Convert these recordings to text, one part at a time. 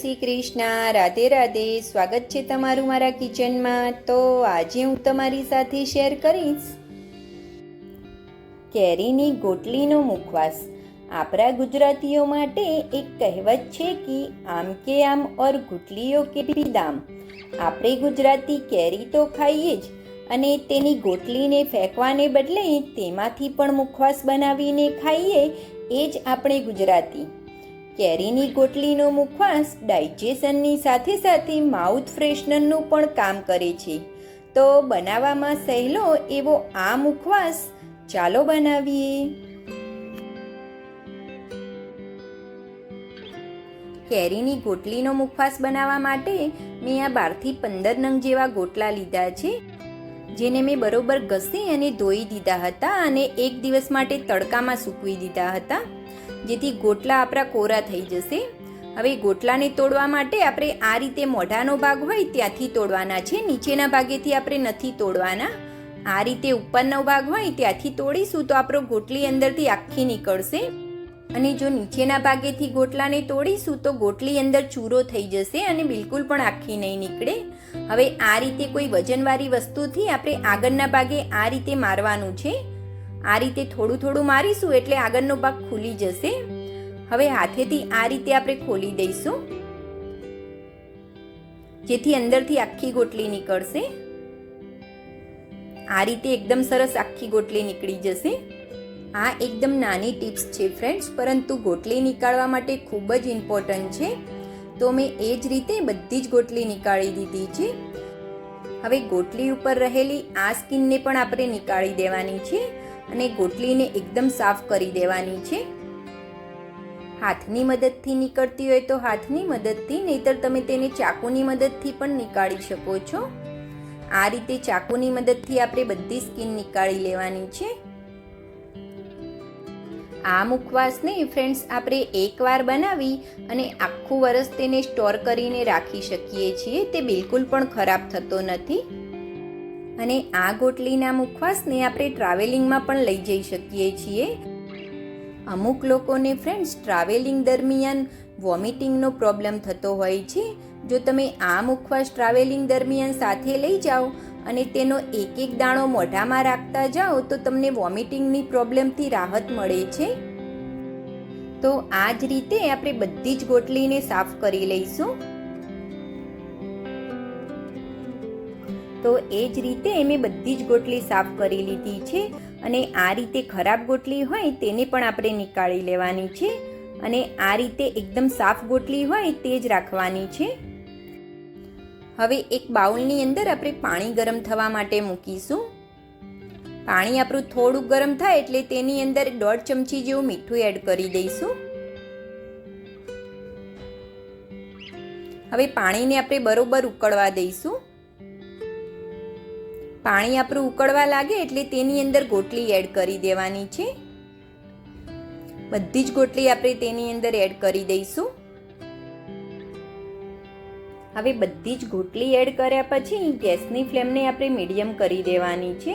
શ્રી કૃષ્ણ, રાધે રાધે. સ્વાગત છે તમારું મારા કિચનમાં. તો આજે હું તમારી સાથે શેર કરીશ કેરીની ગોટલીનો મુખવાસ. આપણા ગુજરાતીઓ માટે એક કહેવત છે કે, આમ કે આમ ઓર ગુટલીઓ કે ભી દામ. આપણે ગુજરાતી કેરી તો ખાઈએ જ, અને તેની ગોટલીને ફેંકવાને બદલે તેમાંથી પણ મુખવાસ બનાવીને ખાઈએ એ જ આપણે ગુજરાતી. કેરીની ગોટલીનો મુખવાસ ડાયજેશનની સાથે સાથે માઉથ ફ્રેશનરનું પણ કામ કરે છે. તો બનાવવામાં સહેલો એવો આ મુખવાસ, ચાલો બનાવીએ. કેરીની ગોટલીનો મુખવાસ બનાવવા માટે મેં આ બારથી પંદર નંગ જેવા ગોટલા લીધા છે, જેને મેં બરોબર ઘસી અને ધોઈ દીધા હતા અને એક દિવસ માટે તડકામાં સૂકવી દીધા હતા. જેથી ગોટલા આપણા કોરા થઈ જશે. હવે ગોટલાને તોડવા માટે આપણે આ રીતે મોઢાનો ભાગ હોય ત્યાંથી તોડવાના છે. નીચેના ભાગેથી આપણે નથી તોડવાના. આ રીતે ઉપરનો ભાગ હોય ત્યાંથી તોડીશું તો આપણો ગોટલી અંદરથી આખી નીકળશે. અને જો નીચેના ભાગેથી ગોટલાને તોડીશું તો ગોટલી અંદર ચૂરો થઈ જશે અને બિલકુલ પણ આખી નહીં નીકળે. હવે આ રીતે કોઈ વજનવાળી વસ્તુથી આપણે આગળના ભાગે આ રીતે મારવાનું છે. આ રીતે થોડું થોડું મારીશું એટલે આગળનો ભાગ ખુલી જશે. હવે હાથેથી આ રીતે આપણે ખોલી દઈશું. જેથી અંદરથી આખી ગોટલી નીકળશે. આ રીતે એકદમ સરસ આખી ગોટલી નીકળી જશે. આ એકદમ નાની ટિપ્સ છે ફ્રેન્ડ્સ પરંતુ ગોટલી નીકાળવા માટે ખૂબ જ ઇમ્પોર્ટન્ટ છે. તો મેં એ જ રીતે બધી જ ગોટલી નીકાળી દીધી છે. હવે ગોટલી ઉપર રહેલી આ સ્કિનને પણ આપણે નીકાળી દેવાની છે. અને ગોટલીને એકદમ સાફ કરી દેવાની છે. હાથની મદદથી નીકળતી હોય તો હાથની મદદથી, નહીતર તમે તેને ચાકુની મદદથી પણ નીકાળી શકો છો. આ રીતે ચાકુની મદદથી આપણે બધી સ્કિન નીકાળી લેવાની છે. આ મુખવાસને ફ્રેન્ડ્સ આપણે એકવાર બનાવી અને આખું વરસ તેને સ્ટોર કરીને રાખી શકીએ છીએ. તે બિલકુલ પણ ખરાબ થતો નથી. અને આ ગોટલીના મુખવાસને આપણે ટ્રાવેલિંગમાં પણ લઈ જઈ શકીએ છીએ. અમુક લોકોને ફ્રેન્ડ્સ ટ્રાવેલિંગ દરમિયાન વોમિટિંગનો પ્રોબ્લેમ થતો હોય છે. જો તમે આ મુખવાસ ટ્રાવેલિંગ દરમિયાન સાથે લઈ જાઓ અને તેનો એક એક દાણો મોઢામાં રાખતા જાઓ, તો તમને વોમિટિંગની પ્રોબ્લેમથી રાહત મળે છે. તો આ જ રીતે આપણે બધી જ ગોટલીને સાફ કરી લઈશું. તો એ જ રીતે મેં બધી જ ગોટલી સાફ કરી લીધી છે અને આ રીતે ખરાબ ગોટલી હોય તેને પણ આપણે નીકાળી લેવાની છે અને આ રીતે એકદમ સાફ ગોટલી હોય તે જ રાખવાની છે. હવે એક બાઉલની અંદર આપણે પાણી ગરમ થવા માટે મૂકીશું. પાણી આપણું થોડું ગરમ થાય એટલે તેની અંદર દોઢ ચમચી જેવું મીઠું એડ કરી દઈશું. હવે પાણીને આપણે બરોબર ઉકળવા દઈશું. પાણી આપણું ઉકળવા લાગે એટલે તેની અંદર ગોટલી એડ કરી દેવાની છે. બધી જ ગોટલી આપણે તેની અંદર એડ કરી દઈશું. હવે બધી જ ગોટલી એડ કર્યા પછી ગેસની ફ્લેમને આપણે મીડિયમ કરી દેવાની છે.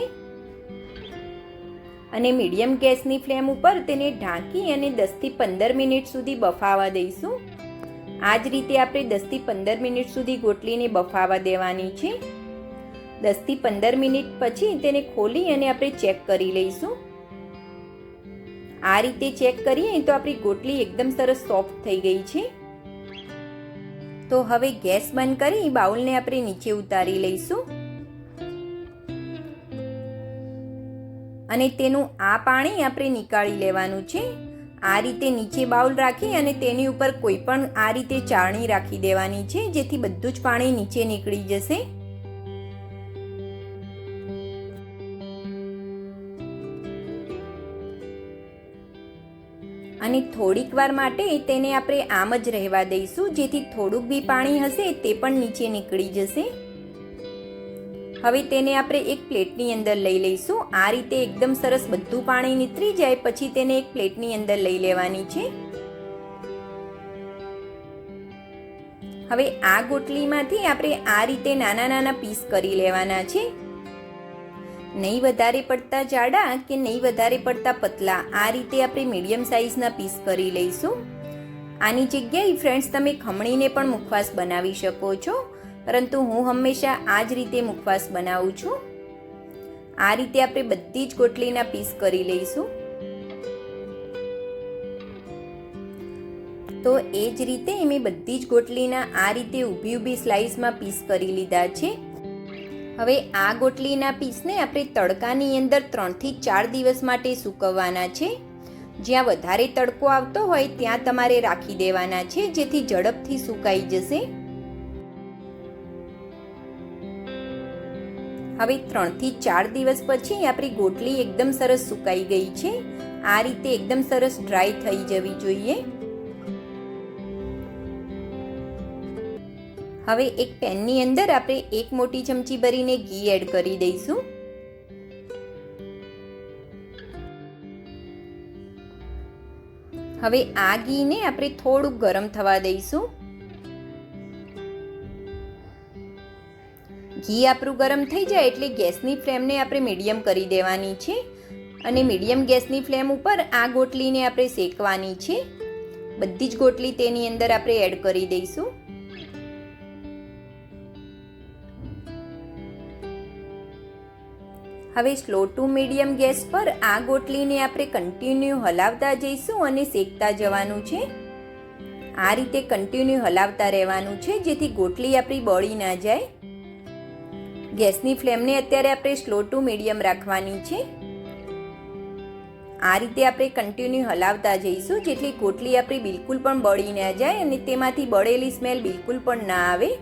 અને મીડિયમ ગેસની ફ્લેમ ઉપર તેને ઢાંકી અને દસથી પંદર મિનિટ સુધી બફાવા દઈશું. આ જ રીતે આપણે દસથી પંદર મિનિટ સુધી ગોટલીને બફાવા દેવાની છે. દસથી પંદર મિનિટ પછી તેને ખોલી અને આપણે ચેક કરી લઈશું. આ રીતે ચેક કરીએ તો આપણી ગોટલી એકદમ સરસ સોફ્ટ થઈ ગઈ છે. તો હવે ગેસ બંધ કરી બાઉલને આપણે નીચે ઉતારી લઈશું. અને તેનું આ પાણી આપણે નીકાળી લેવાનું છે. આ રીતે નીચે બાઉલ રાખી અને તેની ઉપર કોઈ પણ આ રીતે ચાળણી રાખી દેવાની છે, જેથી બધું જ પાણી નીચે નીકળી જશે. અને થોડીક વાર માટે તેને આપણે આમ જ રહેવા દઈશું, જેથી થોડુંક બી પાણી હશે તે પણ નીચે નીકળી જશે. હવે તેને આપણે એક પ્લેટની અંદર લઈ લઈશું. આ રીતે એકદમ સરસ બધું પાણી નીતરી જાય, પછી તેને એક પ્લેટની અંદર લઈ લેવાની છે. હવે આ ગોટલીમાંથી આપણે આ રીતે નાના નાના પીસ કરી લેવાના છે. નહીં વધારે પડતા જાડા કે નહીં વધારે પડતા પતલા? આ રીતે આપણે મીડિયમ સાઇઝના પીસ કરી લઈશું. આની જગ્યાએ ફ્રેન્ડ્સ તમે ખમણીને પણ મુખવાસ બનાવી શકો છો. પરંતુ હું હંમેશા આ જ રીતે મુખવાસ બનાવું છું. આ રીતે આપણે બધી જ ગોટલીના પીસ કરી લઈશું. તો એ જ રીતે મેં બધી જ ગોટલીના આ રીતે ઊભી ઊભી સ્લાઇસમાં પીસ કરી લીધા છે. હવે આ ગોટલીના પીસને આપણે તડકાની અંદર ત્રણથી ચાર દિવસ માટે સૂકવવાના છે. જ્યાં વધારે તડકો આવતો હોય ત્યાં તમારે રાખી દેવાના છે, જેથી ઝડપથી સુકાઈ જશે. હવે ત્રણથી ચાર દિવસ પછી આપણી ગોટલી એકદમ સરસ સુકાઈ ગઈ છે. આ રીતે એકદમ સરસ ડ્રાય થઈ જવી જોઈએ. હવે એક પેનની અંદર આપણે એક મોટી ચમચી ભરીને ઘી એડ કરી દઈશું. હવે આ ઘીને આપણે થોડુંક ગરમ થવા દઈશું. ઘી આપણું ગરમ થઈ જાય એટલે ગેસની ફ્લેમને આપણે મીડિયમ કરી દેવાની છે. અને મીડિયમ ગેસની ફ્લેમ ઉપર આ ગોટલીને આપણે શેકવાની છે. બધી જ ગોટલી તેની અંદર આપણે એડ કરી દઈશું. હવે સ્લો ટુ મીડિયમ ગેસ પર આ ગોટલીને આપણે કન્ટિન્યુ હલાવતા જઈશું અને શેકતા જવાનું છે. આ રીતે કન્ટિન્યુ હલાવતા રહેવાનું છે, જેથી ગોટલી આપણી બળી ના જાય. ગેસની ફ્લેમને અત્યારે આપણે સ્લો ટુ મીડિયમ રાખવાની છે. આ રીતે આપણે કન્ટિન્યુ હલાવતા જઈશું જેટલી ગોટલી આપણી બિલકુલ પણ બળી ના જાય અને તેમાંથી બળેલી સ્મેલ બિલકુલ પણ ના આવે.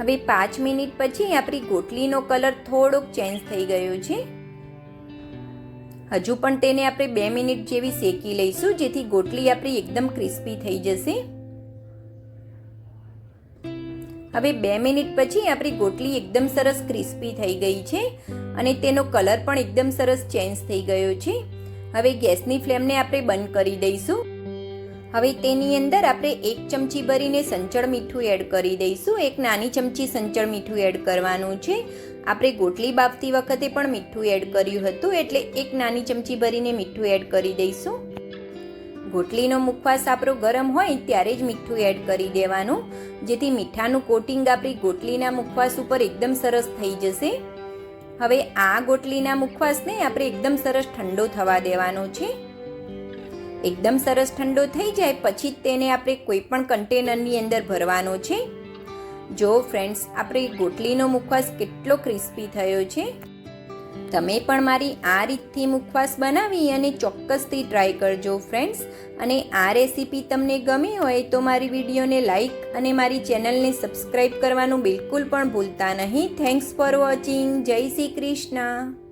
હવે પાંચ મિનિટ પછી આપણી ગોટલીનો કલર થોડોક ચેન્જ થઈ ગયો છે. હજુ પણ તેને આપણે બે મિનિટ જેવી શેકી લઈશું, જેથી ગોટલી આપણી એકદમ ક્રિસ્પી થઈ જશે. હવે બે મિનિટ પછી આપણી ગોટલી એકદમ સરસ ક્રિસ્પી થઈ ગઈ છે અને તેનો કલર પણ એકદમ સરસ ચેન્જ થઈ ગયો છે. હવે ગેસની ફ્લેમને આપણે બંધ કરી દઈશું. હવે તેની અંદર આપણે એક ચમચી ભરીને સંચળ મીઠું એડ કરી દઈશું. એક નાની ચમચી સંચળ મીઠું એડ કરવાનું છે. આપણે ગોટલી બાફતી વખતે પણ મીઠું એડ કર્યું હતું, એટલે એક નાની ચમચી ભરીને મીઠું એડ કરી દઈશું. ગોટલીનો મુખવાસ આપણો ગરમ હોય ત્યારે જ મીઠું એડ કરી દેવાનું. જેથી મીઠાનું કોટિંગ આપણી ગોટલીના મુખવાસ ઉપર એકદમ સરસ થઈ જશે. હવે આ ગોટલીના મુખવાસને આપણે એકદમ સરસ ઠંડો થવા દેવાનો છે. એકદમ સરસ ઠંડો થઈ જાય પછી જ તેને આપણે કોઈ પણ કન્ટેનરની અંદર ભરવાનો છે. જો ફ્રેન્ડ્સ, આપણે ગોટલીનો મુખવાસ કેટલો ક્રિસ્પી થયો છે. તમે પણ મારી આ રીતથી મુખવાસ બનાવી અને ચોક્કસથી ટ્રાય કરજો ફ્રેન્ડ્સ. અને આ રેસીપી તમને ગમી હોય તો મારી વિડીયોને લાઇક અને મારી ચેનલને સબસ્ક્રાઈબ કરવાનું બિલકુલ પણ ભૂલતા નહીં. Thanks for watching. Jai Shri Krishna.